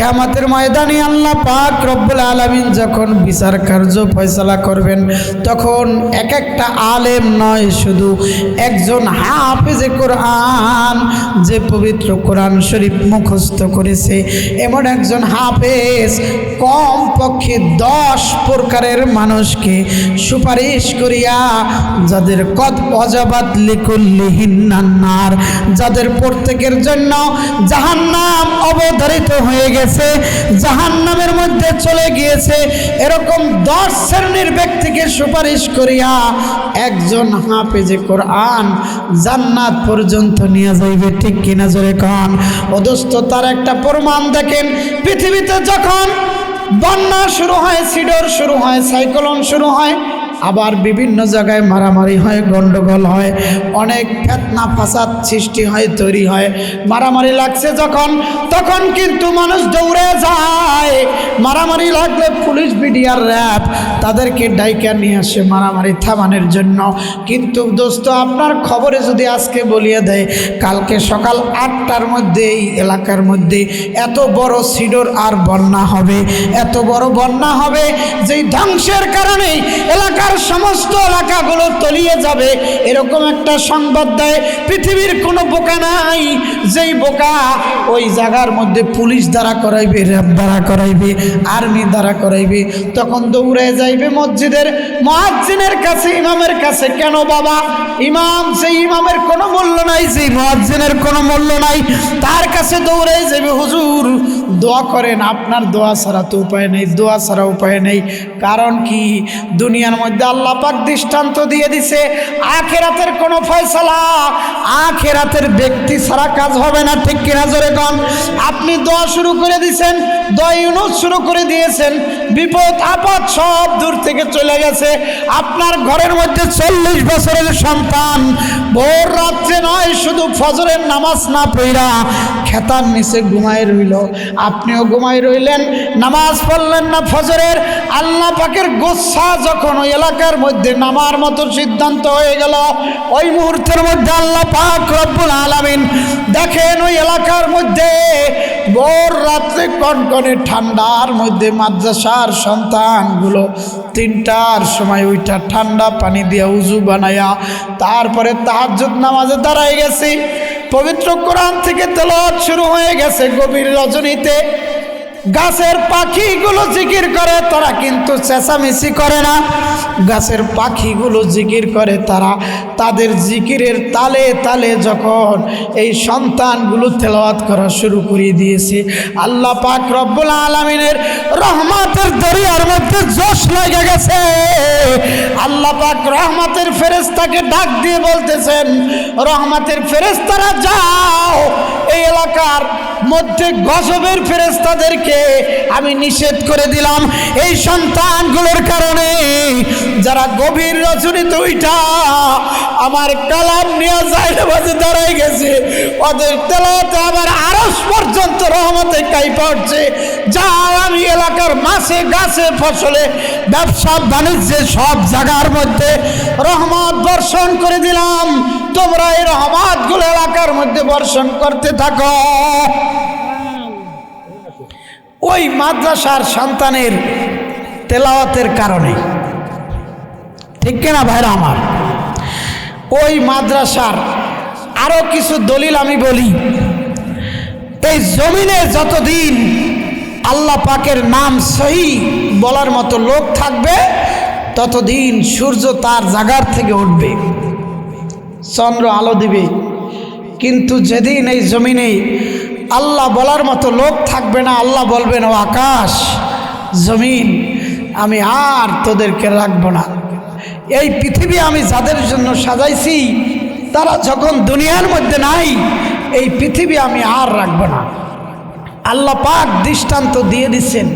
কেয়ামতের ময়দানে আল্লাহ পাক রব্বুল আলমিন যখন বিচার কার্য ফয়সলা করবেন, তখন এক একটা আলেম নয়, শুধু একজন হাফেজে কোরআন যে পবিত্র কোরআন শরীফ মুখস্থ করেছে। এমন একজন হাফেজ কম পক্ষে দশ প্রকারের মানুষকে সুপারিশ করিয়া, যাদের কদ অজাবাত লিকুল্লিহিন্নার যাদের প্রত্যেকের জন্য জাহান্নাম অবধারিত হয়ে গেছে। জাহান্নামের মধ্যে চলে গিয়েছে। এরকম দশ শ্রেণির ব্যক্তিকে সুপারিশ করিয়া একজন হাফেজে কোরআন জান্নাত পর্যন্ত নিয়ে যাইবে। ঠিক কিনা জোরে কন? অদস্ত তার একটা প্রমাণ দেখেন। পৃথিবীতে যখন বন্যা শুরু হয়, সিডর শুরু হয়, সাইক্লোন শুরু হয় আবার বিভিন্ন জায়গায় মারামারি হয়, গন্ডগোল হয়, অনেক ফেতনা ফাসাদ সৃষ্টি হয়, তৈরি হয়। মারামারি লাগছে যখন, তখন কিন্তু মানুষ দৌড়ে যায়। মারামারি লাগলে পুলিশ, বিডিআর, র্যাব তাদেরকে ডাইকা নিয়ে আসে মারামারি থামানোর জন্য। কিন্তু দোস্ত, আপনার খবরে যদি আজকে বলিয়ে দেয়, কালকে সকাল আটটার মধ্যে এই এলাকার মধ্যে এত বড় সিডর আর বন্যা হবে, এত বড় বন্যা হবে, যেই ধ্বংসের কারণে এলাকার সমস্ত এলাকাগুলো তলিয়ে যাবে, এরকম একটা সংবাদ দেয়, পৃথিবীর কোনো বোকা নাই। যেই বোকা ওই জায়গার মধ্যে পুলিশ দ্বারা করাইবে, র্যাব দ্বারা করাইবে, আর্মি দ্বারা করাইবে, তখন দৌড়ে যাইবে মসজিদের মহাজ্জিনের কাছে, ইমামের কাছে। কেন বাবা? ইমাম সেই ইমামের কোনো মূল্য নাই সেই মহাজ্জিনের কোনো মূল্য নাই, তার কাছে দৌড়ে যাবে হুজুর, দোয়া করেন, আপনার দোয়া ছাড়া তো উপায় নেই, দোয়া ছাড়া উপায় নেই। কারণ কি? দুনিয়ার মধ্যে আল্লাহ পাক দৃষ্টান্ত দিয়ে দিছে, আখেরাতের কোনো ফয়সালা, আখেরাতের ব্যক্তি ছাড়া কাজ হবে না, ঠিক কিনা জোরে কন? আপনি দোয়া শুরু করে দিছেন দোয়া ইউনুস শুরু করে দিয়েছেন, বিপদ, আপদ সব দূর থেকে চলে গেছে। আপনার ঘরের মধ্যে চল্লিশ বছরের সন্তান, ভোর রাত্রে নয়, শুধু ফজরের নামাজ না পড়া খেতার নিচে ঘুমায় রইল। আপনিও ঘুমায় রইলেন, নামাজ পড়লেন না ফজরের, আল্লাহ পাকের গোসা যখন ওই এলাকার মধ্যে নামার মতো সিদ্ধান্ত হয়ে গেল, ওই মুহূর্তের মধ্যে আল্লাহ পাক রব্বুল আলামিন দেখেন ওই এলাকার মধ্যে ভোর রাত্রে কনকনে ঠান্ডার মধ্যে মাদ্রাসার সন্তানগুলো তিনটার সময় ওইটা ঠান্ডা পানি দিয়ে উজু বানায়া তারপরে তাহাজুদ নামাজে দাঁড়ায় গেছি। পবিত্র কোরআন থেকে তেলত শুরু হয়ে গেছে গভীর রজনীতে। গাছের পাখিগুলো জিকির করে, তারা কিন্তু চেঁচামেচি করে না। গাছের পাখিগুলো জিকির করে তারা তাদের জিকিরের তালে তালে যখন এই সন্তানগুলো তেলাওয়াত করা শুরু করে দিয়েছে, আল্লাহ পাক রব্বুল আলমিনের রহমাতের দরিয়ার মধ্যে জোশ লেগে গেছে। আল্লাহ পাক রহমাতের ফেরেস্তাকে ডাক দিয়ে বলতেছেন, রহমাতের ফেরেস্তারা যাও, এই এলাকার মধ্যে গজবের ফেরেস্তাদেরকে আমি নিষেধ করে দিলাম এই সন্তানগুলোর কারণে। যারা গভীর রচনিত ওইটা আমার কালাম নিয়ে যায় বাজে দাঁড়াই গেছে, ওদের তেলাতে আবার আরস পর্যন্ত রহমতে কাই পড়ছে যা আমি এলাকার মাছে গাছে ফসলে, ব্যবসা বাণিজ্যে সব জায়গার মধ্যে রহমত বর্ষণ করে দিলাম। তোমরা এই রহমতগুলো এলাকার মধ্যে বর্ষণ করতে থাকো। ওই মাদ্রাসার সন্তানের তেলাওয়াতের কারণে। ঠিক কিনা ভাইরা আমার? ওই মাদ্রাসার আরও কিছু দলিল আমি বলি। এই জমিনে যতদিন আল্লাহ পাকের নাম সহি বলার মতো লোক থাকবে, ততদিন সূর্য তার জাগার থেকে উঠবে। চন্দ্র আলো দিবে। কিন্তু যেদিন এই জমিনে আল্লাহ বলার মতো লোক থাকবে না, আল্লাহ বলবেন ও আকাশ, জমিন, আমি আর তোদেরকে রাখব না। এই পৃথিবী আমি যাদের জন্য সাজাইছি, তারা যখন দুনিয়ার মধ্যে নাই, এই পৃথিবী আমি আর রাখব না। আল্লাহ পাক দৃষ্টান্ত দিয়ে দিচ্ছেন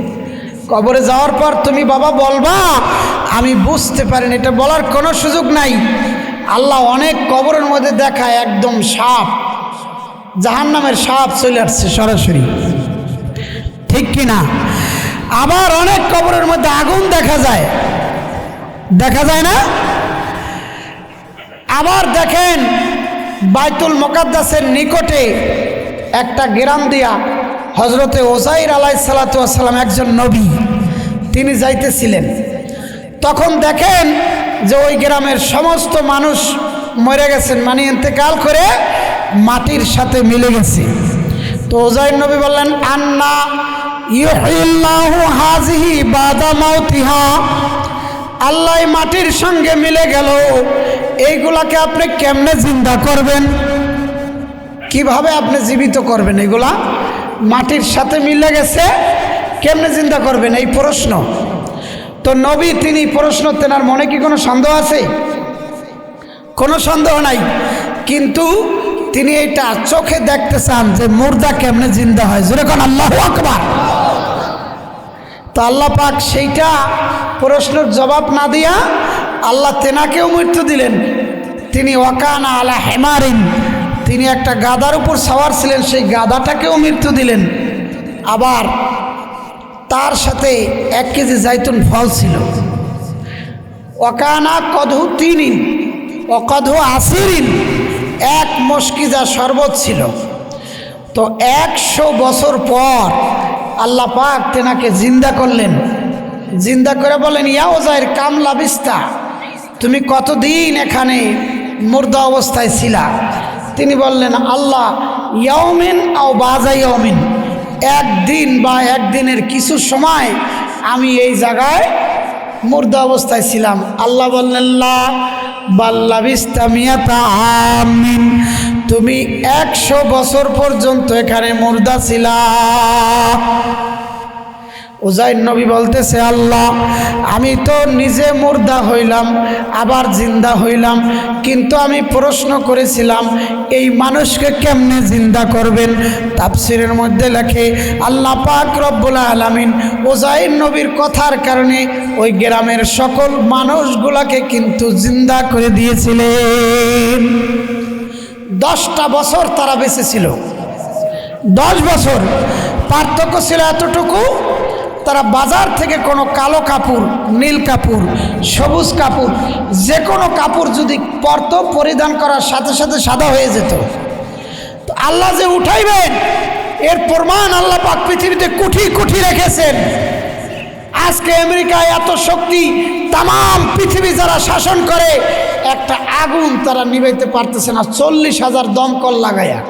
কবরে যাওয়ার পর তুমি বাবা বলবা, আমি বুঝতে পারিনি। এটা বলার কোনো সুযোগ নাই। আল্লাহ অনেক কবরের মধ্যে দেখায়, একদম সাপ জাহান নামের সাপ চলে আসছে সরাসরি। ঠিক কি না? আবার অনেক কবরের মধ্যে আগুন দেখা যায়। দেখা যায় না? আবার দেখেন বাইতুল মোকাদ্দাসের নিকটে একটা গ্রাম দিয়া হজরতে ওজাইর আলাই সালাতাম একজন নবী, তিনি যাইতেছিলেন। তখন দেখেন যে ওই গ্রামের সমস্ত মানুষ মরে গেছেন। মানে ইন্তেকাল করে মাটির সাথে মিলে গেছে। তো ওজাইর নবী বললেন, আন্না ইউহিল্লাহু হাজিহি বাদা মাউতিহা। আল্লাহ মাটির সঙ্গে মিলে গেল। এইগুলাকে আপনি কেমনে জিন্দা করবেন? কীভাবে আপনি জীবিত করবেন এগুলা? মাটির সাথে মিলে গেছে, কেমনে চিন্তা করবেন? এই প্রশ্ন। তো নবী তিনি প্রশ্ন তেনার মনে কি কোনো সন্দেহ আছে? কোনো সন্দেহ নাই। কিন্তু তিনি এটা চোখে দেখতে চান যে মুর্দা কেমনে জিন্দা হয়। যেরকম আল্লাহ আকবার। তো আল্লাহ পাক সেইটা প্রশ্নের জবাব না দিয়া আল্লাহ তেনাকেও মৃত্যু দিলেন। তিনি ওয়াকানা আলা হেমারিন। তিনি একটা গাদার উপর সাওয়ার ছিলেন, সেই গাদাটাকেও মৃত্যু দিলেন। আবার তার সাথে এক কেজি জাইতুন ফল ছিল। অকানা কধু তিনিন অকধু আসিরিন এক মস্কিজা শরবত ছিল। তো একশো বছর পর আল্লাহ পাক তেনাকে জিন্দা করলেন। জিন্দা করে বলেন ইয়াও যায় কামলা বিস্তা, তুমি কতদিন এখানে মুর্দা অবস্থায় ছিলা? তিনি বললেন, আল্লাহ ইয়মিন আও বাজা ইয়মিন একদিন বা একদিনের কিছু সময় আমি এই জায়গায় মুর্দা অবস্থায় ছিলাম। আল্লাহ বললেন তুমি একশো বছর পর্যন্ত এখানে মুর্দা ছিলা। উজাইর নবী বলতেছে, আল্লাহ, আমি তো নিজে মুর্দা হইলাম, আবার জিন্দা হইলাম, কিন্তু আমি প্রশ্ন করেছিলাম, এই মানুষকে কেমনে জিন্দা করবেন? তাফসিরের মধ্যে লেখে, আল্লাহ পাক রব্বুল আলামিন ওজাইর নবীর কথার কারণে ওই গ্রামের সকল মানুষগুলাকে কিন্তু জিন্দা করে দিয়েছিলেন। দশটা বছর তারা বেঁচে ছিল। দশ বছর পার্থক্য ছিল এতটুকু তারা বাজার থেকে কোনো কালো কাপড়, নীল কাপড়, সবুজ কাপড়, যে কোনো কাপড় যদি পরত, পরিধান করার সাথে সাথে সাদা হয়ে যেত। তো আল্লাহ যে উঠাইবেন, এর প্রমাণ আল্লাহ পাক পৃথিবীতে কুঠি কুঠি রেখেছেন। আজকে আমেরিকায় এত শক্তি তাম পৃথিবী যারা শাসন করে, একটা আগুন তারা নিবাইতে পারতেছে না, চল্লিশ হাজার দমকল লাগাইয়া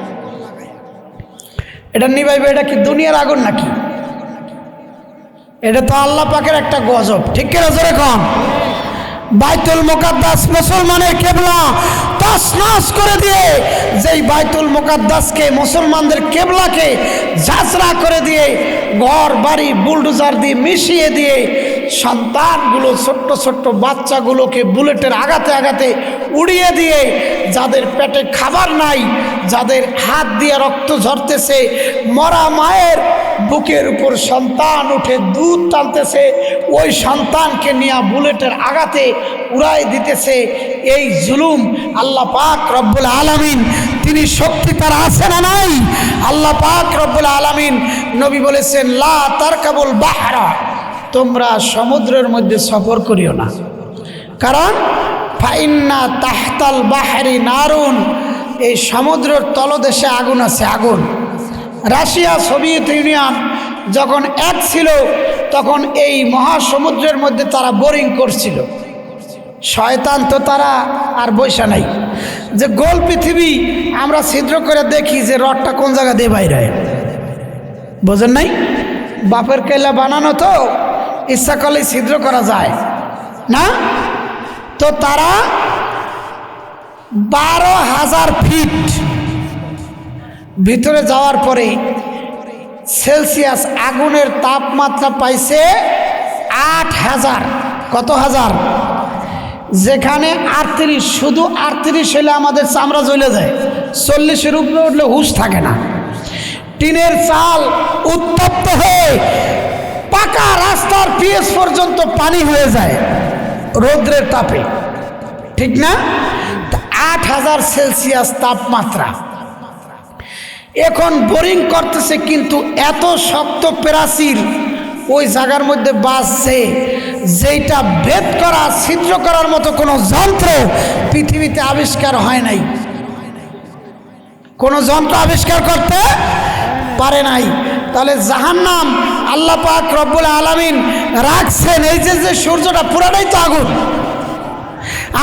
এটা নিবাইবে এটা কি দুনিয়ার আগুন নাকি? এটা তো আল্লাহ পাকের একটা গজব। ঠিক কিনা জোরে কম বাইতুল মোকাদ্দাস মুসলমানের কেবলা তাস নাস করে দিয়ে, যেই বাইতুল মোকাদ্দাসকে মুসলমানদের কেবলাকে ঝাঁচড়া করে দিয়ে, ঘর, বাড়ি, বুলডোজার দিয়ে মিশিয়ে দিয়ে, সন্তানগুলো, ছোট্ট ছোট্ট বাচ্চাগুলোকে বুলেটের আঘাতে আঘাতে উড়িয়ে দিয়ে, যাদের পেটে খাবার নাই, যাদের হাত দিয়ে রক্ত ঝরতেছে, মরা মায়ের বুকের উপর সন্তান উঠে দুধ টানতেছে, ওই সন্তানকে নিয়ে বুলেটের আঘাতে উড়াই দিতেছে। এই জুলুম আল্লাহ পাক রব্বুল আলামিন, তিনি শক্তি তার আছে না নাই? আল্লাহ পাক রব্বুল আলামিন নবী বলেছেন, লা তার কাবুল বাহারা তোমরা সমুদ্রের মধ্যে সফর করিও না। কারণ, ফাইন্না তাহতাল বাহারি নারুন, এই সমুদ্রের তলদেশে আগুন আছে, আগুন। রাশিয়া, সোভিয়েত ইউনিয়ন যখন এক ছিল, তখন এই মহাসমুদ্রের মধ্যে তারা বোরিং করছিল। শয়তান তো তারা আর বৈশা নাই। যে গোল পৃথিবী আমরা ছিদ্র করে দেখি যে রডটা কোন জায়গা দিয়ে বাইরে। বোঝেন নাই? বাপের কেলা বানানো তো ইচ্ছা করলে ছিদ্র করা যায়, না? তো তারা বারো হাজার ফিট ভিতরে যাওয়ার পরে সেলসিয়াস আগুনের তাপমাত্রা পাইছে আট হাজার। কত হাজার? যেখানে আটত্রিশ, শুধু আটত্রিশ হলে আমাদের চামড়া জ্বলে যায়। চল্লিশের উপরে উঠলে হুশ থাকে না। টিনের চাল উত্তপ্ত হয়ে পাকা রাস্তার পিএস পর্যন্ত পানি হয়ে যায় রৌদ্রের তাপে। ঠিক না? আট হাজার সেলসিয়াস তাপমাত্রা। এখন বোরিং করতেছে কিন্তু এত শক্ত প্রাচীর ওই জায়গার মধ্যে বাসছে যেটা ভেদ করা, ছিদ্র করার মতো কোনো যন্ত্র পৃথিবীতে আবিষ্কার হয় নাই। কোনো যন্ত্র আবিষ্কার করতে পারে নাই। তাহলে জাহান্নাম আল্লাহ পাক রব্বুল আলামিন রাখছেন, এই যে যে সূর্যটা পুরাটাই তো আগুন।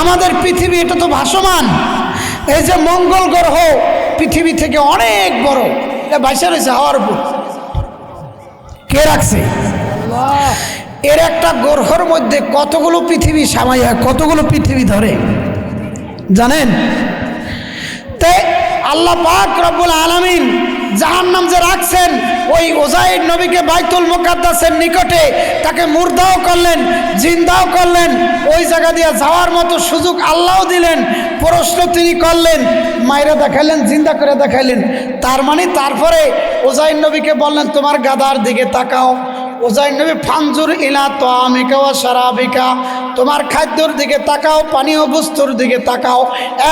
আমাদের পৃথিবী এটা তো ভাসমান। এই যে মঙ্গল গ্রহ পৃথিবী থেকে অনেক বড়। এটা বাইসা রয়েছে হাওয়ার উপর। কে রাখছে? এর একটা গ্রহর মধ্যে কতগুলো পৃথিবী সামাইয়া কতগুলো পৃথিবী ধরে? জানেন? তে আল্লাহ পাক রব্বুল আলামিন জাহান্নাম যে রাখছেন, ওই ওজাইর নবীকে বাইতুল মুকাদ্দাসের নিকটে তাকে মুর্দাও করলেন, জিন্দাও করলেন, ওই জায়গা দিয়ে যাওয়ার মতো সুযোগ আল্লাহও দিলেন, প্রশ্ন তিনি করলেন, মায়েরা দেখাইলেন, জিন্দা করে দেখাইলেন। তার মানে তারপরে ওজাইর নবীকে বললেন, তোমার গাদার দিকে তাকাও। ওজাইর নবী, ফানজুর ইলা তো আমিকা ও সারাবিকা তোমার খাদ্যর দিকে তাকাও, পানীয় বস্তুর দিকে তাকাও।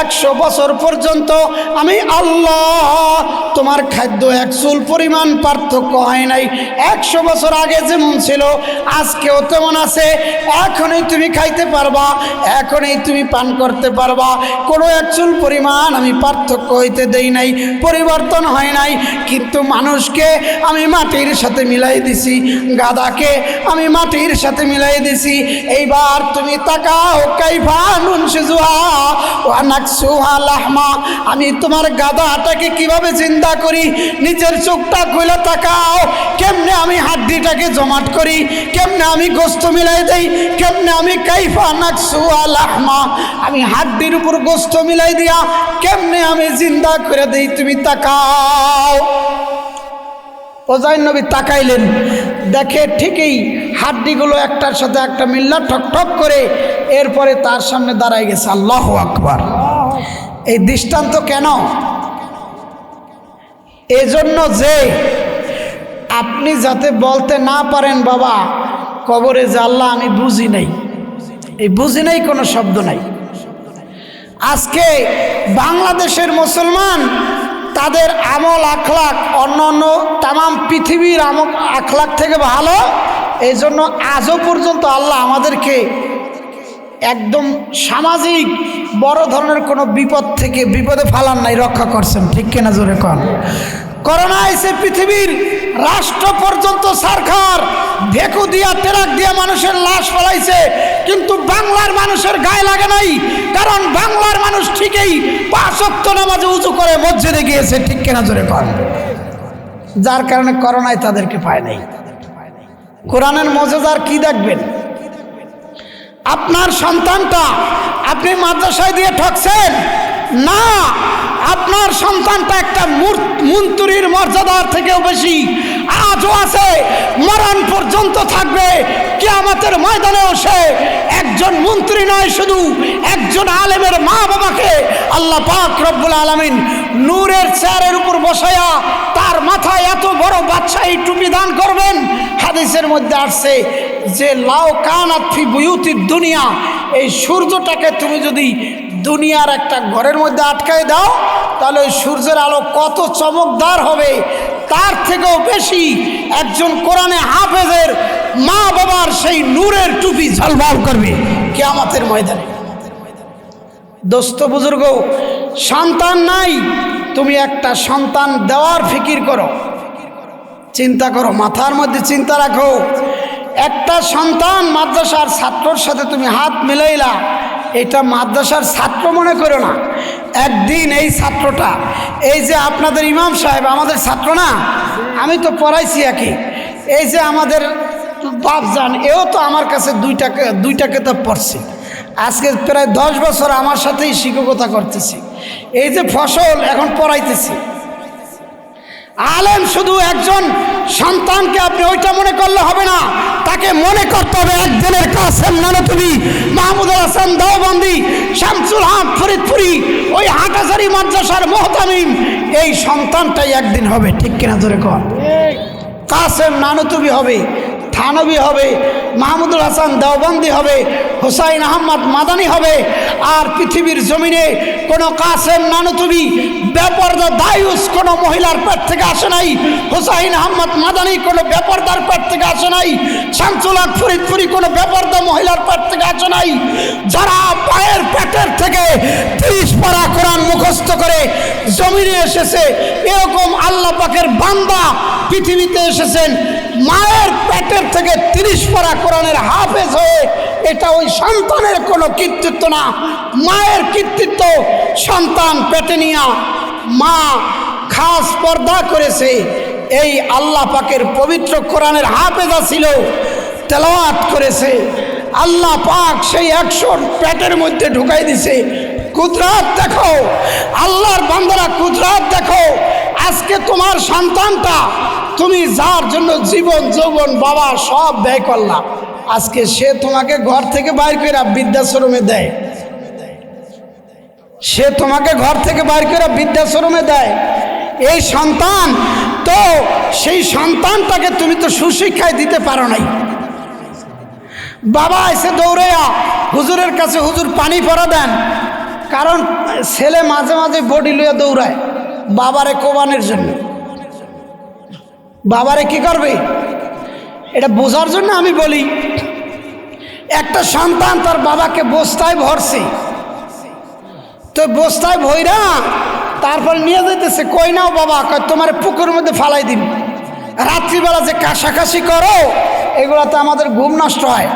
একশো বছর পর্যন্ত আমি আল্লাহ, তোমার খাদ্য এক চুল পরিমাণ পার্থক্য হয় নাই। একশো বছর আগে যেমন ছিল, আজকেও তেমন আছে। এখনই তুমি খাইতে পারবা, এখনই তুমি পান করতে পারবা। কোনো এক চুল পরিমাণ আমি পার্থক্য হইতে দেই নাই, পরিবর্তন হয় নাই। কিন্তু মানুষকে আমি মাটির সাথে মিলাই দিছি গাদাকে আমি মাটির সাথে মিলাই দিছি। এইবার তুমি তাকাও, কাইফা নুন সিজুহা ওয়া নাকসুহা লাহমা। আমি তোমার গাদাটাকে কীভাবে চিন্তা করি? নিজের চোখটা খুলে তাকাও। কেমনে আমি হাড্ডিটাকে জমাট করি? কেমনে আমি গোস্ত মিলাই দেই? কেমনে আমি কাইফা নাকসুহা লাহমা? আমি হাড্ডির উপর গোস্ত মিলাই দিয়া কেমনে আমি জিন্দা করে দেই তুমি তাকাও? ওজাইন নবী, তাকাইলেন। দেখে ঠিকই হাড্ডিগুলো একটার সাথে একটা মিল্লা ঠক ঠক করে এরপরে তার সামনে দাঁড়ায় গেছে। আল্লাহ আকবার। এই দৃষ্টান্ত কেন? এজন্য যে আপনি যাতে বলতে না পারেন, বাবা, কবরে যে আল্লাহ, আমি বুঝি নাই। এই বুঝি নাই কোনো শব্দ নাই। আজকে বাংলাদেশের মুসলমান তাদের আমল, আখলাক, অন্য অন্য তাম পৃথিবীর আমল, আখলাক থেকে ভালো। এই জন্য আজও পর্যন্ত আল্লাহ আমাদেরকে একদম সামাজিক বড় ধরনের কোনো বিপদ থেকে বিপদে ফালান নাই, রক্ষা করছেন। ঠিক কিনা জোরে কন? করোনা এসে পৃথিবীর রাষ্ট্র পর্যন্ত সরকার ভেকু দিয়া টেরাক দিয়া মানুষের লাশ ফলাইছে। কিন্তু বাংলার মানুষের গায়ে লাগে নাই। কারণ বাংলার মানুষ ঠিকই পাঁচক্ত নামাজে উঁচু করে মসজিদে গিয়েছে। ঠিক কেনা জোরে কন? যার কারণে করোনায় তাদেরকে পায় নাই। কোরআনের মজাদার কি দেখবেন? আপনার সন্তানটা আপনি মাদ্রাসায় দিয়ে ঠকছেন? না আপনার সন্তানটা একটা মন্ত্রীর মর্যাদার থেকেও বেশি। আজও আছে, মরণ পর্যন্ত থাকবে। কে আমাদের ময়দানেও সে একজন মন্ত্রী নয় শুধু, একজন আলেমের মা বাবাকে আল্লাহ পাক রব্বুল আলমিন নূরের চেয়ারের উপর বসায়া তার মাথায় এত বড় বাদশাহী টুপি দান করবেন। হাদিসের মধ্যে আসছে যে লাও কানাত ফি বুয়ুতির দুনিয়া এই সূর্যটাকে তুমি যদি দুনিয়ার একটা ঘরের মধ্যে আটকায় দাও, তাহলে ওই সূর্যের আলো কত চমকদার হবে। তার থেকেও বেশি একজন কোরআনে হাফেজের মা বাবার সেই নূরের টুপি ঝলভাল করবে কেয়ামতের ময়দানে। দোস্ত বুজুর্গ, সন্তান নাই, তুমি একটা সন্তান দেওয়ার ফিকির করো। চিন্তা করো, মাথার মধ্যে চিন্তা রাখো। একটা সন্তান মাদ্রাসার ছাত্রর সাথে তুমি হাত মিলাইলা এটা মাদ্রাসার ছাত্র মনে করো না। একদিন এই ছাত্রটা, এই যে আপনাদের ইমাম সাহেব, আমাদের ছাত্র না? আমি তো পড়াইছি একই। এই যে আমাদের বাপ যান এও তো আমার কাছে দুইটা দুইটা কেতাব পড়ছে। আজকে প্রায় দশ বছর আমার সাথেই শিক্ষকতা করতেছি। এই যে ফসল এখন পড়াইতেছি। আলেম শুধু একজন সন্তানকে আপনি ওইটা মনে করলে হবে না তাকে মনে করতে হবে একজনের কাসেম তুমি মাহমুদুল হাসান দাওবন্দি শামসুল হাম ফরিদপুরি ওই হাটাসারি মাদ্রাসার মোহতামিম এই সন্তানটাই একদিন হবে ঠিক কিনা ধরে কর কাসেম নানতুবি হবে থানবী হবে, মাহমুদুল হাসান দেওবন্দি হবে, হুসাইন আহমদ মাদানি হবে, আর পৃথিবীর জমিনে কোনো কাসেম নানুতুবি বেপর্দা দায়ুস কোনো মহিলার পেট থেকে আসে নাই, হুসাইন আহমদ মাদানি কোনো বেপর্দার পেট থেকে আসে নাই শামসুলাক ফরিদপুরি কোনো বেপর্দা মহিলার পেট থেকে আসে নাই, যারা পায়ের পেটের থেকে তিরিশ পারা কোরআন মুখস্থ করে জমিনে এসেছে, এরকম আল্লাহ পাকের বান্দা পৃথিবীতে এসেছেন মায়ের পেটের থেকে তিরিশ পারা কোরআনের হাফেজ হয়ে এটা ওই সন্তানের কোনো কৃতিত্ব না। মায়ের কৃতিত্ব সন্তান পেটে নিয়া মা খাস পর্দা করেছে। এই আল্লাহ পাকের পবিত্র কোরআনের হাফেজা ছিল তেলাওয়াত করেছে। আল্লাহ পাক সেই একশো পেটের মধ্যে ঢুকাই দিছে। কুদরাত দেখো, আল্লাহর বান্দারা কুদরাত দেখো, আজকে তোমার সন্তানটা তুমি যার জন্য জীবন, যৌবন, বাবা সব ব্যয় করলাম আজকে সে তোমাকে ঘর থেকে বাইর করে বৃদ্ধাশ্রমে দেয়। সে তোমাকে ঘর থেকে বাইর করে বৃদ্ধাশ্রমে দেয়। এই সন্তান তো সেই সন্তানটাকে তুমি তো সুশিক্ষায় দিতে পারো নাই। বাবা এসে দৌড়াইয়া হুজুরের কাছে হুজুর পানি পরা দেন, কারণ ছেলে মাঝে মাঝে বডি লইয়া দৌড়ায়, বাবারে কোবানের জন্য। বাবারে কি করবে? এটা বোঝার জন্য আমি বলি, একটা সন্তান তার বাবাকে বস্তায় ভরছে। তো বস্তায় ভইরা তারপর নিয়ে যেতেছে কই নাও বাবা তোমার পুকুরের মধ্যে ফালাই দিন রাত্রিবেলা যে কাশাকাশি করো, এগুলোতে আমাদের ঘুম নষ্ট হয়।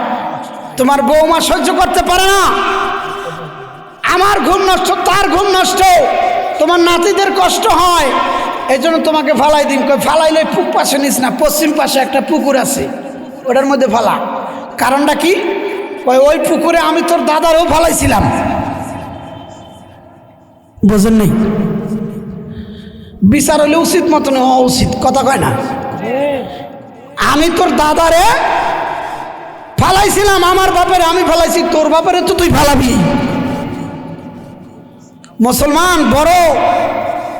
তোমার বৌমা সহ্য করতে পারে না। আমার ঘুম নষ্ট, তার ঘুম নষ্ট। তোমার নাতিদের কষ্ট হয়। এই জন্য তোমাকে ফালাই দিন ফালাইলে পুক পাশে নিস না, পশ্চিম পাশে একটা পুকুর আছে। ওটার মধ্যে ফালা। কারণটা কি? ওই পুকুরে আমি তোর দাদারও ফালাইছিলাম। বোঝেন নেই বিচার হলে উচিত মতন হওয়া উচিত, কথা কয় না? আমি তোর দাদারে ফালাইছিলাম, আমার বাপেরে আমি ফালাইছি, তোর বাপেরে তো তুই ফালাবি। মুসলমান, বড়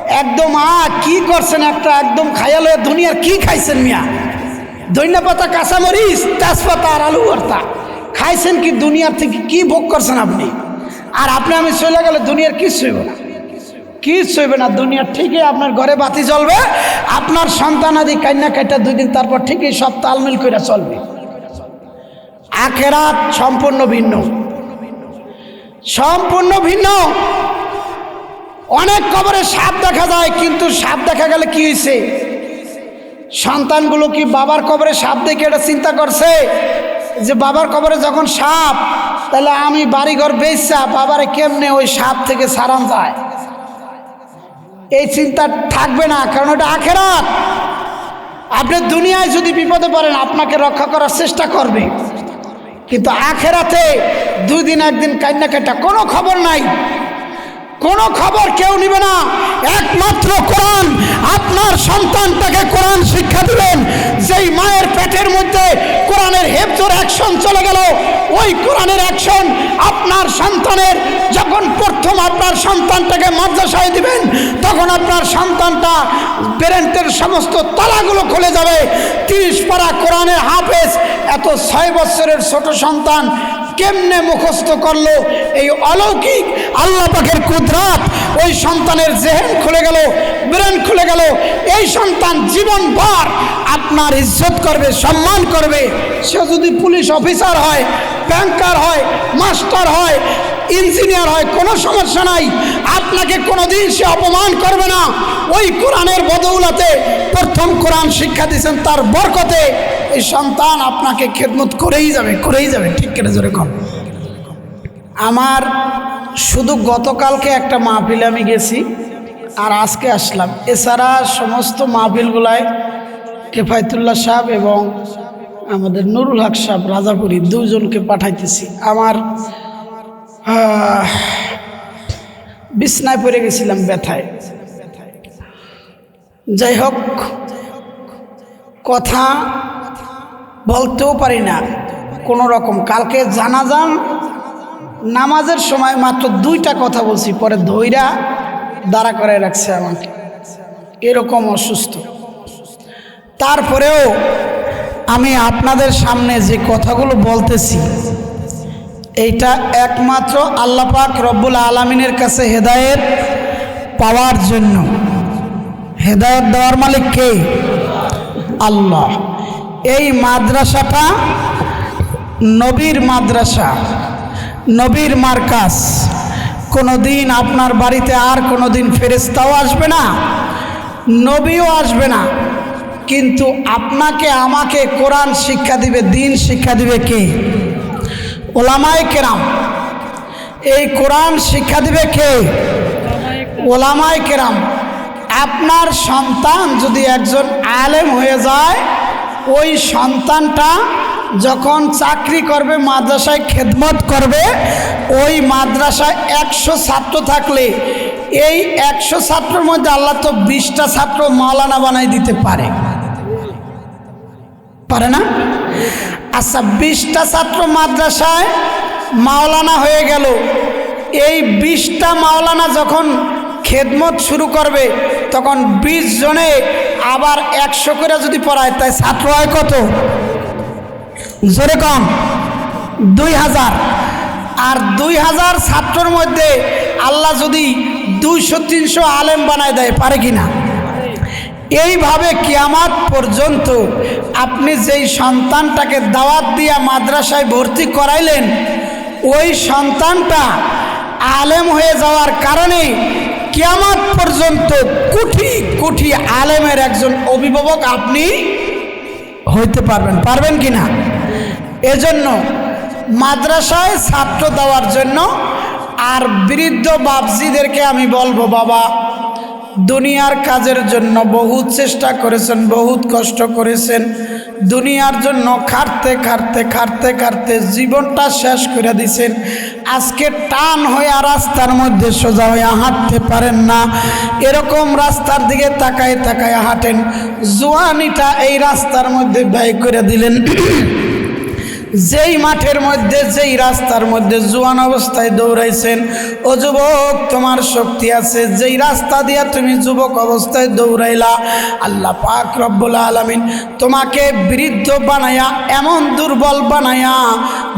একদম, আ, কি করছেন একটা একদম খাইয়ালো দুনিয়ার কি খাইছেন মিয়া? ধন্যা পাতা কাঁচামরিচ, তেজপাতা আর আলু ভর্তা। খাইছেন কি দুনিয়ার থেকে কি ভোগ করছেন আপনি? আর আপনি আমি চলে গেলে দুনিয়ার কি হইব না। কি হইবে না, দুনিয়ার ঠিকই আপনার ঘরে বাতি জ্বলবে, আপনার সন্তান আদি কান্না কাটা দুই দিন তারপর ঠিকই সব তালমিল করে চলবে। আখেরাত সম্পূর্ণ ভিন্ন। সম্পূর্ণ ভিন্ন। অনেক কবরে সাপ দেখা যায়, কিন্তু সাপ দেখা গেলে কি হয়েছে সন্তানগুলো কি বাবার কবরে সাপ দেখে এটা চিন্তা করছে? যে বাবার কবরে যখন সাপ, তাহলে আমি বাড়িঘর বেচা বাবারে কেমনে ওই সাপ থেকে সারান যায়? এই চিন্তা থাকবে না, কারণ ওটা আখেরাত। আপনি দুনিয়ায় যদি বিপদে পড়েন, আপনাকে রক্ষা করার চেষ্টা করবে। কিন্তু আখেরাতে দুই দিন, একদিন কান্না কাটা কোনো খবর নাই। কোনো খবর কেউ নিবে না। একমাত্র কোরআন, আপনার সন্তানটাকে কোরআন শিক্ষা দিবেন যেই মায়ের পেটের মধ্যে কোরআনের হেফজোর অ্যাকশন চলে গেল, ওই কোরআনের অ্যাকশন আপনার সন্তানের, যখন প্রথম আপনার সন্তানটাকে মাদ্রাসায় দিবেন, তখন আপনার সন্তানটা পেরেন্টের সমস্ত তালাগুলো খুলে যাবে। তিরিশ পারা কোরআনের হাফেজ, এত ছয় বছরের ছোট সন্তান কেমনে মুখস্থ করল? এই অলৌকিক আল্লাহ পাখের কুদরাত। ওই সন্তানের জেহেন খুলে গেল, ব্রেন খুলে গেল। এই সন্তান জীবনভর আপনার ইজ্জত করবে, সম্মান করবে। সে যদি পুলিশ অফিসার হয়, ব্যাংকার হয়, মাস্টার হয়, ইঞ্জিনিয়ার হয়, কোনো সমস্যা নাই। আপনাকে কোনোদিন সে অপমান করবে না। ওই কোরআনের বদৌলাতে প্রথম কোরআন শিক্ষা দিয়েছেন, তার বরকতে এই সন্তান আপনাকে খেদমত করেই যাবে করেই যাবে। ঠিক কেটে জোরে কম আমার শুধু গতকালকে একটা মাহফিলে আমি গেছি আর আজকে আসলাম। এছাড়া সমস্ত মাহফিলগুলায় কেফায়তুল্লাহ সাহেব এবং আমাদের নুরুল হক সাহেব রাজাপুরি দুজনকে পাঠাইতেছি। আমার বিছনায় পড়ে গেছিলাম ব্যথায়। যাই হোক, কথা বলতেও পারি না। কোনো রকম। কালকে জানাজান, নামাজের সময় মাত্র দুইটা কথা বলছি, পরে ধৈরা দাঁড়া করে রাখছে আমাকে। এরকম অসুস্থ। তারপরেও আমি আপনাদের সামনে যে কথাগুলো বলতেছি, এইটা একমাত্র আল্লাপাক রব্বুল আলমিনের কাছে হেদায়েত পাওয়ার জন্য। হেদায়েত দেওয়ার মালিক কে? আল্লাহ। এই মাদ্রাসাটা নবীর মাদ্রাসা, নবীর মার্কাস কোনো দিন আপনার বাড়িতে আর কোনো দিন ফেরেস্তাও আসবে না, নবীও আসবে না। কিন্তু আপনাকে, আমাকে কোরআন শিক্ষা দিবে, দিন শিক্ষা দিবে কে? ওলামায় কেরাম। এই কোরআন শিক্ষা দিবে কে? ওলামায় কেরাম। আপনার সন্তান যদি একজন আলেম হয়ে যায় ওই সন্তানটা যখন চাকরি করবে, মাদ্রাসায় খেদমত করবে, ওই মাদ্রাসায় একশো ছাত্র থাকলে, এই একশো ছাত্রের মধ্যে আল্লাহ তো বিশটা ছাত্র মাওলানা বানাই দিতে পারে। পারে না? আচ্ছা বিশটা ছাত্র মাদ্রাসায় মাওলানা হয়ে গেল। এই বিশটা মাওলানা যখন খেদমত শুরু করবে, তখন বিশ জনে আবার একশো করে যদি পড়ায়, তাই ছাত্র হয় কত? জোরে কম। দুই হাজার। আর দুই হাজার ছাত্রর মধ্যে আল্লাহ যদি দুইশো, তিনশো আলেম বানায় দেয়, পারে কি না? এইভাবে কিয়ামাত পর্যন্ত আপনি যেই সন্তানটাকে দাওয়াত দিয়া মাদ্রাসায় ভর্তি করাইলেন, ওই সন্তানটা আলেম হয়ে যাওয়ার কারণে কিয়ামাত পর্যন্ত কোটি কোটি আলেমের একজন অভিভাবক আপনি হইতে পারবেন। পারবেন কি না এজন্য মাদ্রাসায় ছাত্র দেওয়ার জন্য আর বৃদ্ধ বাপজিদেরকে আমি বলব, বাবা দুনিয়ার কাজের জন্য বহুত চেষ্টা করেছেন, বহুত কষ্ট করেছেন। দুনিয়ার জন্য খাটতে খাটতে খাটতে খাটতে জীবনটা শেষ করে দিছেন। আজকে টান হয়ে রাস্তার মধ্যে সোজা হয়ে হাঁটতে পারেন না। এরকম রাস্তার দিকে তাকায় তাকায় হাঁটেন। জোয়ানিটা এই রাস্তার মধ্যে ব্যয় করে দিলেন। যেই মাঠের মধ্যে, যেই রাস্তার মধ্যে জোয়ান অবস্থায় দৌড়াইছেন, ও যুবক, তোমার শক্তি আছে। যেই রাস্তা দিয়া তুমি যুবক অবস্থায় দৌড়াইলা, আল্লাহ পাক রব্বুল আলমিন তোমাকে বৃদ্ধ বানায়া, এমন দুর্বল বানায়া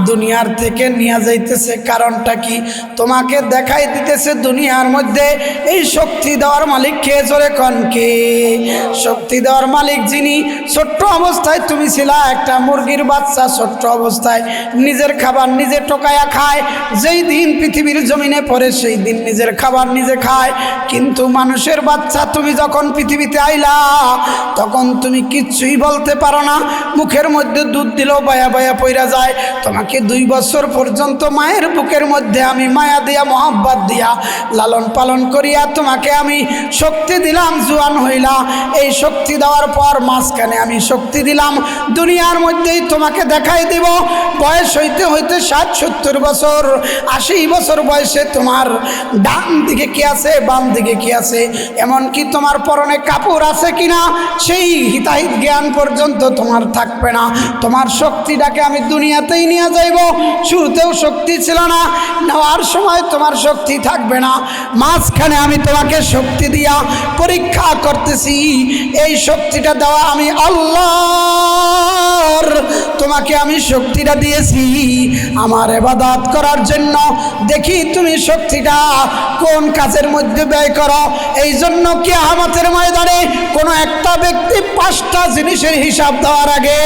দুনিয়ার থেকে নিয়ে যাইতেছে। কারণটা কি? তোমাকে দেখাই দিতেছে দুনিয়ার মধ্যে, এই শক্তি দেওয়ার মালিক কে? জোরে কনকে শক্তি দেওয়ার মালিক যিনি, ছোট্ট অবস্থায় তুমি ছিলা, একটা মুরগির বাচ্চা, ছোট্ট অবস্থায় নিজের খাবার নিজে টোকায়া খায়, যেই দিন পৃথিবীর জমিনে পড়ে সেই দিন নিজের খাবার নিজে খায়। কিন্তু মানুষের বাচ্চা, তুমি যখন পৃথিবীতে আইলা, তখন তুমি কিচ্ছুই বলতে পারো না। মুখের মধ্যে দুধ দিলেও বায়া বায়া পইরা যায়। তোমাকে দুই বছর পর্যন্ত মায়ের বুকের মধ্যে আমি মায়া দিয়া, মহাব্বাত দিয়া লালন পালন করিয়া তোমাকে আমি শক্তি দিলাম, জোয়ান হইলা। এই শক্তি দেওয়ার পর মাঝখানে আমি শক্তি দিলাম। দুনিয়ার মধ্যেই তোমাকে দেখাই দিব। বয়স হইতে হইতে ষাট, সত্তর বছর, আশি বছর বয়সে তোমার ডান দিকে কি আছে, বাম দিকে কি আছে? এমনকি তোমার পরনে কাপড় আছে কিনা, সেই হিতাহিত জ্ঞান পর্যন্ত তোমার থাকবে না। তোমার শক্তিটাকে আমি দুনিয়াতেই নিয়ে যাইব। শুরুতেও শক্তি ছিল না, নেওয়ার সময় তোমার শক্তি থাকবে না। মাঝখানে আমি তোমাকে শক্তি দিয়া পরীক্ষা করতেছি। এই শক্তিটা দেওয়া আমি আল্লাহর তোমাকে আমি শক্তিটা দিয়েছি আমার এবাদাত করার জন্য। দেখি তুমি শক্তিটা কোন কাজের মধ্যে ব্যয় করো। এই জন্য কি আমাদের ময়দানে কোনো একটা ব্যক্তি পাঁচটা জিনিসের হিসাব দেওয়ার আগে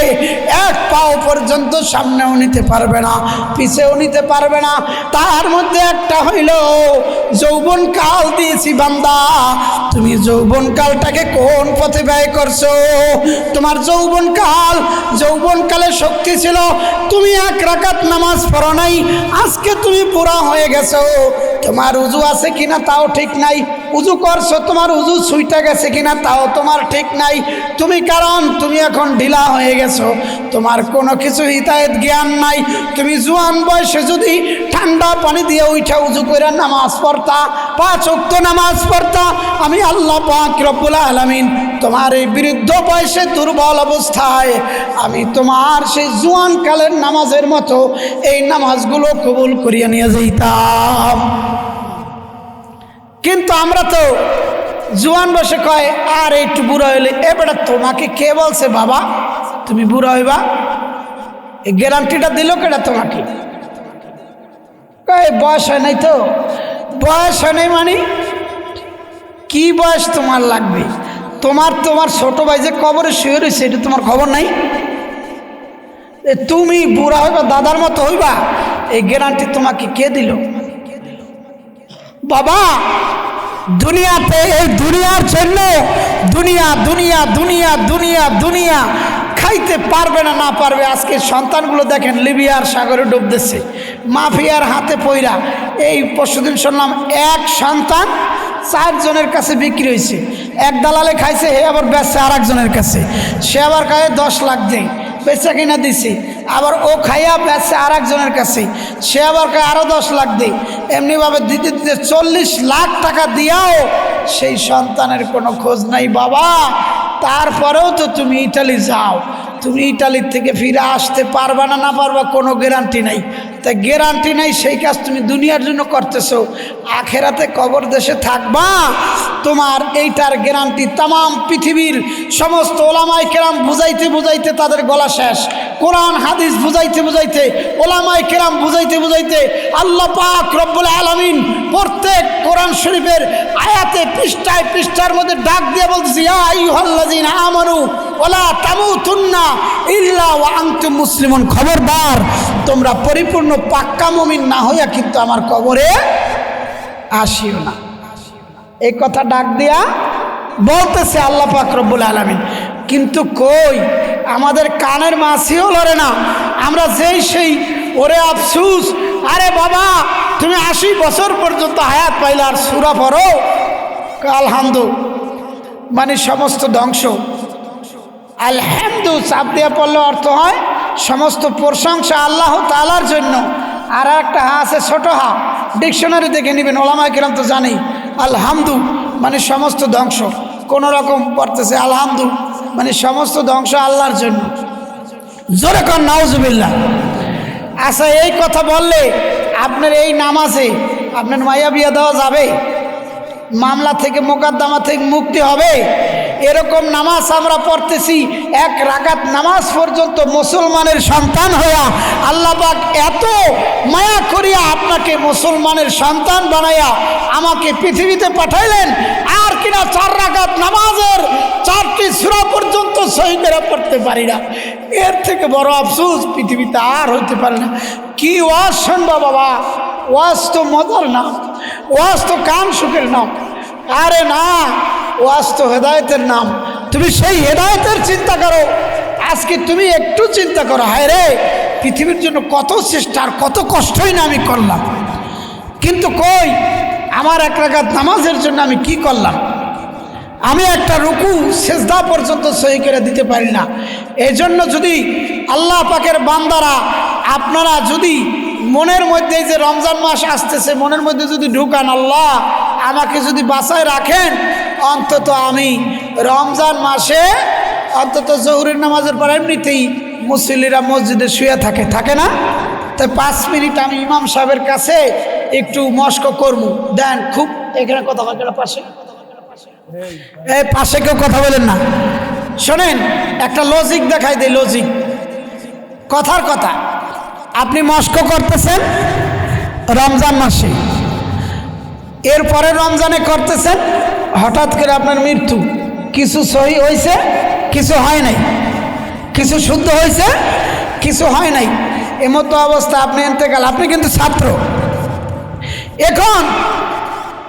এক পাও পর্যন্ত সামনেও নিতে পারবে না, পিছেও নিতে পারবে না। তার মধ্যে একটা হইল, যৌবন কাল দিয়েছি বান্দা। তুমি যৌবন কালটাকে কোন পথে ব্যয় করছ? তোমার যৌবন কাল, যৌবন কালে শক্তি ছিল, তুমি এক রাকাত নামাজ পড়ো নাই, আজকে তুমি পুরা হয়ে গেছো, তোমার উজু আছে কিনা তাও ঠিক নাই। উজু করছ, তোমার উজু ছুইটা গেছে কিনা তাও তোমার ঠিক নাই। তুমি কারণ, তুমি এখন ঢিলা হয়ে গেছো। তোমার কোনো কিছু হিতায়ত জ্ঞান নাই। তুমি জোয়ান বয়সে যদি ঠান্ডা পানি দিয়ে উঠা উজু করে নামাজ পড়তা, পাঁচ উক্ত নামাজ পড়তা, আমি আল্লাহ পাক রব্বুল আলমিন তোমার এই বৃদ্ধ বয়সে দুর্বল অবস্থায় আমি তোমার সেই জোয়ান কালের নামাজের মতো এই নামাজগুলো কবুল করিয়া নিয়ে যেতাম কিন্তু আমরা তো জোয়ান বসে কয়, আর একটু বুড়ো হইলে এবারে তোমাকে কে বলছে বাবা? তুমি বুড়া হইবা? এই গ্যারান্টিটা দিল কেটা তোমাকে? বয়স হয় নাই তো? বয়স হয় নাই মানে? কি বয়স তোমার লাগবে? তোমার তোমার ছোট ভাই যে কবরে শুয়ে রয়েছে, এটা তোমার খবর নাই? এ তুমি বুড়া হইবা, দাদার মতো হইবা? এই গ্যারান্টি তোমাকে কে দিল? বাবা, দুনিয়াতে এই দুনিয়ার জন্য দুনিয়া দুনিয়া দুনিয়া দুনিয়া দুনিয়া খাইতে পারবে না না পারবে। আজকে সন্তানগুলো দেখেন লিবিয়ার সাগরে ডুবতেছে, মাফিয়ার হাতে পইরা। এই পরশুদিন শুনলাম এক সন্তান চারজনের কাছে বিক্রি হয়েছে। এক দালালে খাইছে হে আবার বেচছে আর একজনের কাছে। সে আবার খায় দশ লাখ দেয় বেচা কিনা দিছি। আবার ও খাইয়া বেচছে আর একজনের কাছে। সে আবার আরও দশ লাখ দিই এমনিভাবে দিতে দিতে চল্লিশ লাখ টাকা দিয়াও সেই সন্তানের কোনো খোঁজ নাই বাবা। তারপরেও তো তুমি ইটালি যাও। তুমি ইটালির থেকে ফিরে আসতে পারবা না না পারবা, কোনো গ্যারান্টি নাই। তা গ্যারান্টি নাই, সেই কাজ তুমি দুনিয়ার জন্য করতেছো। আখেরাতে কবর দেশে থাকবা। তোমার এইটার গ্যারান্টি তাম পৃথিবীর সমস্ত ওলামাই কেরাম বুঝাইতে বুঝাইতে তাদের গলা শেষ। কোরআন, হাদিস বুঝাইতে বুঝাইতে ওলামাই কেরাম বুঝাইতে বুঝাইতে আল্লাহ পাক রব্বুল আলমিন প্রত্যেক কোরআন শরীফের আয়াতে পৃষ্ঠায় পৃষ্ঠার মধ্যে ডাক দিয়ে বলতেছি আমানু ওলা তামুতুন্না ইল্লা ওয়া আনতুম মুসলিমুন। খবরদার, তোমরা পরিপূর্ণ পাক্কা মুমিন না হইয়া কিন্তু আমার কবরে আসিও না। এই কথা ডাক দিয়া বলতেছে আল্লাহ রব্বুল আলমিন, কিন্তু কই? আমাদের কানের মাছিও লড়ে না। আমরা যেই সেই, ওরে আফসুস, আরে বাবা, তুমি আশি বছর পর্যন্ত হায়াত পাইলে আর সুরা পড়ো? আলহামদু মানে সমস্ত ধ্বংস। আলহামদু, চাপ দিয়ে পড়লে অর্থ হয়। সমস্ত প্রশংসা আল্লাহ তালার জন্য। আর একটা হা আছে, ছোট হা। ডিকশনারি দেখে নেবেন, ওলামায় কিরাম তো জানেই। আলহামদু মানে সমস্ত ধ্বংস। কোন রকম পড়তেছে আলহামদু মানে সমস্ত ধ্বংস আল্লাহর জন্য। জোরে কর নাউজুবিল্লাহ। আচ্ছা এই কথা বললে আপনার এই নামাজে আপনার মাইয়া বিয়া দেওয়া যাবে? মামলা থেকে, মোকদ্দমা থেকে মুক্তি হবে? এরকম নামাজ আমরা পড়তেছি, এক রাগাত নামাজ পর্যন্ত মুসলমানের সন্তান হইয়া আল্লাহবাক এত মায়া করিয়া আপনাকে মুসলমানের সন্তান বানাইয়া আমাকে পৃথিবীতে পাঠাইলেন, আর কিনা চার রাগাত নামাজের চারটি সুরা পর্যন্ত সহি করে পড়তে পারি না। এর থেকে বড় আফসোস পৃথিবীতে আর হইতে পারে না। কি ওয়াজ শুনবা বাবা? ওয়াজ তো মজার নাম, ওয়াজ তো কান সুখের নাম। আরে না ওয়াজ তো হেদায়তের নাম। তুমি সেই হেদায়তের চিন্তা করো। আজকে তুমি একটু চিন্তা করো, হায় রে, পৃথিবীর জন্য কত চেষ্টা আর কত কষ্টই না আমি করলাম। কিন্তু কই, আমার এক রাগাত নামাজের জন্য আমি কি করলাম? আমি একটা রুকু সেজদা পর্যন্ত সহি করে দিতে পারি না। এজন্য যদি আল্লাহ পাকের বান্দারা, আপনারা যদি মনের মধ্যে যে রমজান মাস আসতেছে, মনের মধ্যে যদি ঢুকান, আল্লাহ আমাকে যদি বাসায় রাখেন অন্তত আমি রমজান মাসে, অন্তত জহুরের নামাজের পর এমনিতেই মুসল্লিরা মসজিদে শুয়ে থাকে থাকে না? তাই পাঁচ মিনিট আমি ইমাম সাহেবের কাছে একটু মস্ক করব। দেন, খুব এখানে কথা হয় পাশে। এই পাশে কেউ কথা বলেন না। শোনেন, একটা লজিক দেখাই দেয় লজিক কথার কথা, আপনি মস্ক করতেছেন রমজান মাসে। এরপরে রমজানে করতেছেন হঠাৎ করে আপনার মৃত্যু। কিছু সহি হয়েছে কিছু হয় নাই। কিছু শুদ্ধ হয়েছে কিছু হয় নাই। এমতো অবস্থা আপনি এতেকাল। আপনি কিন্তু ছাত্র। এখন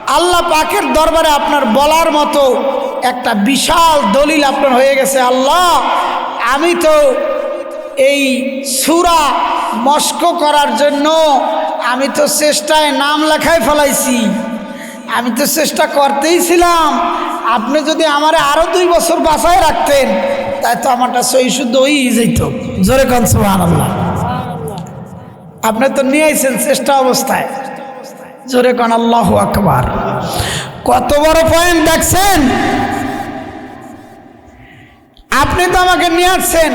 আল্লাহ পাকের দরবারে আপনার বলার মতো একটা বিশাল দলিল আপনার হয়ে গেছে, আল্লাহ, আমি তো এই সুরা মস্ক করার জন্য আমি তো চেষ্টায় নাম লেখায় ফেলাইছি। আমি তো চেষ্টা করতেই ছিলাম। আপনি যদি আমার আরও দুই বছর বাসায় রাখতেন, তাই তো আমারটা সই শুদ্ধ হয়েই যেত। জোরে কনসমান আল্লাহ আপনি তো নিয়ে আইছেন চেষ্টা অবস্থায়। জোরে কন, আল্লাহ আকবার। কত বড় পয়েন্ট দেখছেন? আপনি তো আমাকে নিয়ে আসছেন।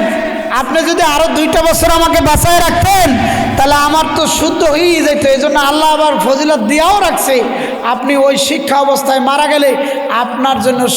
আপনি যদি আরও দুইটা বছর আমাকে বাঁচায় রাখতেন তাহলে আমার তো শুদ্ধ হয়েই যেত এই জন্য আল্লাহ আবার ফজিলত দিয়াও রাখছে। আপনি ওই শিক্ষা অবস্থায় মারা গেলে আপনার জন্য